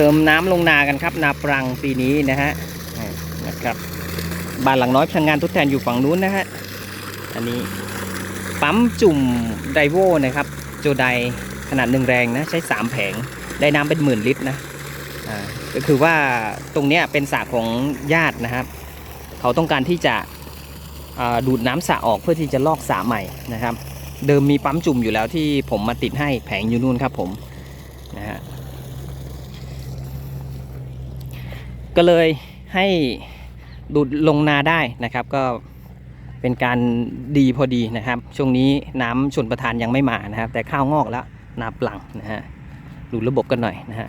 เติมน้ำลงนากันครับ นาปรังปีนี้นะฮะนะครับบ้านหลังน้อยพลังงานทดแทนอยู่ฝั่งนู้นนะฮะอันนี้ปั๊มจุ่มไดโวนะครับโจไดขนาดหนึ่งแรงนะใช้ 3 แผงได้น้ำเป็นหมื่นลิตรนะก็คือว่าตรงนี้เป็นสระของญาตินะครับ เขาต้องการที่จะดูดน้ำสระออกเพื่อที่จะลอกสระใหม่นะครับ เดิมมีปั๊มจุ่มอยู่แล้วที่ผมมาติดให้แผงอยู่นู่นครับผมนะฮะ ก็เลยให้ดูดลงนาได้นะครับ ก็เป็นการดีพอดีนะครับ ช่วงนี้น้ำชนประทานยังไม่มานะครับ แต่ข้าวงอกแล้วนาปลังนะฮะดูระบบกันหน่อยนะฮะ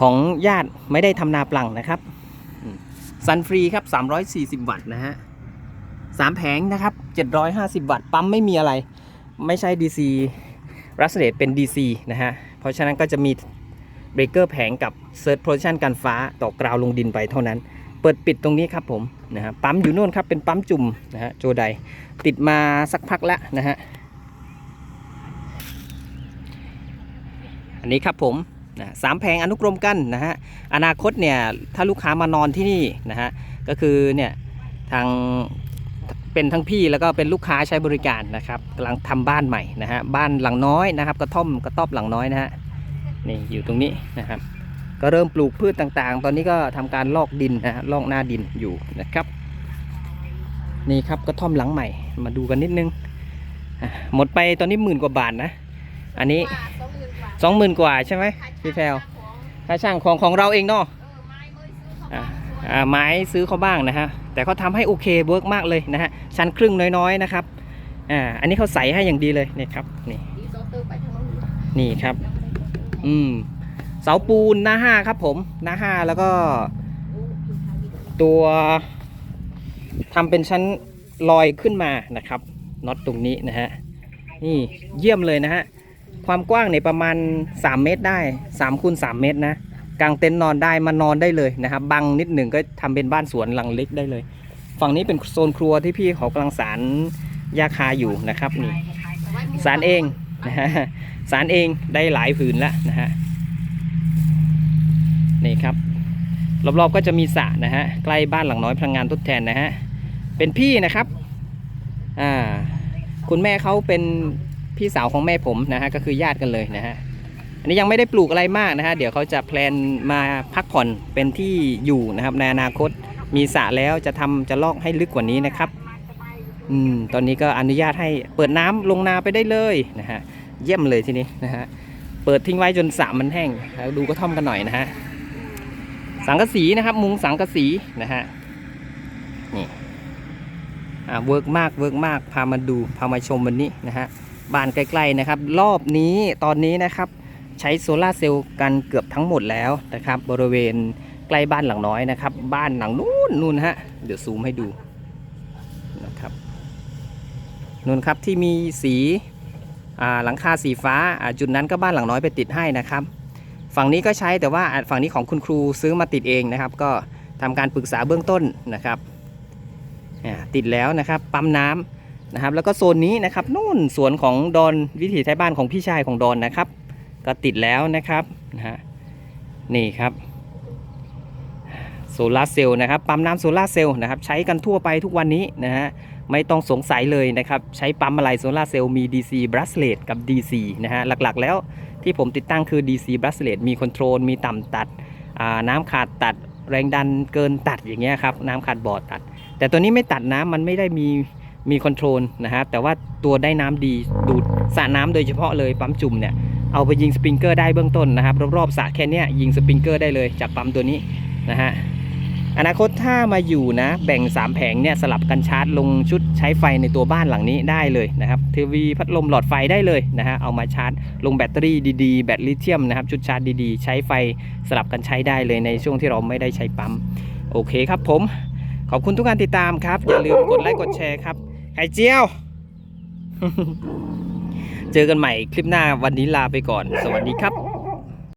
ของญาติไม่ได้ทำนาปลังนะครับซันฟรีครับ 340 วัตต์นะฮะสามแผงนะครับ 750 วัตต์ปั๊มไม่มีอะไร ไม่ใช่ DC รัสเ t เป็น DC นะฮะ เพราะฉะนั้นก็จะมี เบรกเกอร์แผงกับ Search Position กันฟ้าต่อกราวลงดินไปเท่านั้น เปิดปิดตรงนี้ครับผมนะฮะปั๊มอยู่นู่นครับเป็นปั๊มจุ่มนะฮะโจไดติดมาสักพักแล้วนะฮะอันนี้ครับผมนะสามแผงอนุกรมกันนะฮะอนาคตเนี่ยถ้าลูกค้ามานอนที่นี่นะฮะก็คือเนี่ยทางเป็นทั้งพี่แล้วก็เป็นลูกค้าใช้บริการนะครับกำลังทำบ้านใหม่นะฮะบ้านหลังน้อยนะครับกระท่อมกระต๊อบหลังน้อยนะฮะ นี่อยู่ตรงนี้นะครับ ก็เริ่มปลูกพืชต่างๆ ตอนนี้ก็ทำการลอกดินนะฮะลอกหน้าดินอยู่นะครับ นี่ครับกระท่อมหลังใหม่ มาดูกันนิดนึงอะหมดไปตอนนี้หมื่นกว่าบาทนะ อันนี้สองหมื่นกว่าใช่ไหมพี่แพลวค่าช่างของของเราเองเนาะอ่าอ่าไม้ซื้อเขาบ้างนะฮะ แต่เขาทำให้โอเคเวิร์กมากเลยนะฮะ ชั้นครึ่งน้อยๆนะครับ อ่า อันนี้เขาใส่ให้อย่างดีเลยเนี่ยครับ นี่ นี่ครับ อืมเสาปูนหน้าห้าครับผมหน้าห้าแล้วก็ตัวทำเป็นชั้นลอยขึ้นมานะครับน็อตตรงนี้นะฮะนี่เยี่ยมเลยนะฮะความกว้างเนี่ยประมาณ 3 เมตรได้3คูณ3เมตรนะกางเต็นท์นอนได้มานอนได้เลยนะครับบังนิดหนึ่งก็ทำเป็นบ้านสวนหลังเล็กได้เลย ฝั่งนี้เป็นโซนครัวที่พี่เขากำลังสารยาคาอยู่นะครับนี่สารเองนะฮะ สารเองได้หลายผืนแล้วนะฮะนี่ครับรอบๆก็จะมีสระนะฮะใกล้บ้านหลังน้อยพลังงานทดแทนนะฮะเป็นพี่นะครับอ่าคุณแม่เขาเป็นพี่สาวของแม่ผมนะฮะก็คือญาติกันเลยนะฮะอันนี้ยังไม่ได้ปลูกอะไรมากนะฮะเดี๋ยวเขาจะแพลนมาพักผ่อนเป็นที่อยู่นะครับในอนาคตมีสระแล้วจะทำจะลอกให้ลึกกว่านี้นะครับอืมตอนนี้ก็อนุญาตให้เปิดน้ำลงนาไปได้เลยนะฮะ เยี่ยมเลยทีนี้นะฮะเปิดทิ้งไว้จนสระมันแห้งแล้วดูกระท่อมกันหน่อยนะฮะสังกะสีนะครับ มุงสังกะสีนะฮะนี่อ่าเวิร์กมากเวิร์กมากพามาดูพามาชมวันนี้นะฮะบ้านใกล้ๆนะครับ รอบนี้ตอนนี้นะครับใช้โซลาเซลล์กันเกือบทั้งหมดแล้วนะครับ บริเวณใกล้บ้านหลังน้อยนะครับ บ้านหลังนู้นนู่นฮะเดี๋ยวซูมให้ดูนะครับนู่นครับที่มีสี หลังคาสีฟ้าจุดนั้นก็บ้านหลังน้อยไปติดให้นะครับ ฝั่งนี้ก็ใช้แต่ว่าฝั่งนี้ของคุณครูซื้อมาติดเองนะครับ ก็ทำการปรึกษาเบื้องต้นนะครับติดแล้วนะครับปั๊มน้ำนะครับ แล้วก็โซนนี้นะครับนู่นสวนของดอนวิถีไทยบ้านของพี่ชายของดอนนะครับ ก็ติดแล้วนะครับนะฮะนี่ครับ โซลาร์เซลล์นะครับปั๊มน้ำโซลาร์เซลล์นะครับใช้กันทั่วไปทุกวันนี้นะฮะไม่ต้องสงสัยเลยนะครับ ใช้ปั๊มอะไรโซลาร์เซลล์มี DC b r u s h l e t กับ DC นะฮะหลักๆ แล้วที่ผมติดตั้งคือ DC b r u s h l e t มีคอนโทรลมีต่ำตัดน้ำขาดตัดแรงดันเกินตัดอย่างเงี้ยครับน้ำขาดบอดตัด แต่ตัวนี้ไม่ตัดน้ำมันไม่ได้มีมีคอนโทรลนะฮะแต่ว่าตัวได้น้ำดีดูดสระน้ำโดยเฉพาะเลยปั๊มจุ่มเนี่ยเอาไปยิงสปริงเกอร์ได้เบื้องต้นนะครับรอบๆสระแค่นี้ยยิงสปริงเกอร์ได้เลยจากปั๊มตัวนี้นะฮะ อนาคตถ้ามาอยู่นะแบ่ง 3 แผงเนี่ยสลับกันชาร์จลงชุดใช้ไฟในตัวบ้านหลังนี้ได้เลยนะครับทีวีพัดลมหลอดไฟได้เลยนะฮะเอามาชาร์จลงแบตเตอรี่ดีๆ แบตลิเธียมนะครับชุดชาร์จดีๆ ใช้ไฟสลับกันใช้ได้เลยในช่วงที่เราไม่ได้ใช้ปั๊มโอเคครับผม ขอบคุณทุกการติดตามครับ อย่าลืมกดไลค์กดแชร์ครับไข่เจียว เจอกันใหม่คลิปหน้าวันนี้ลาไปก่อน สวัสดีครับ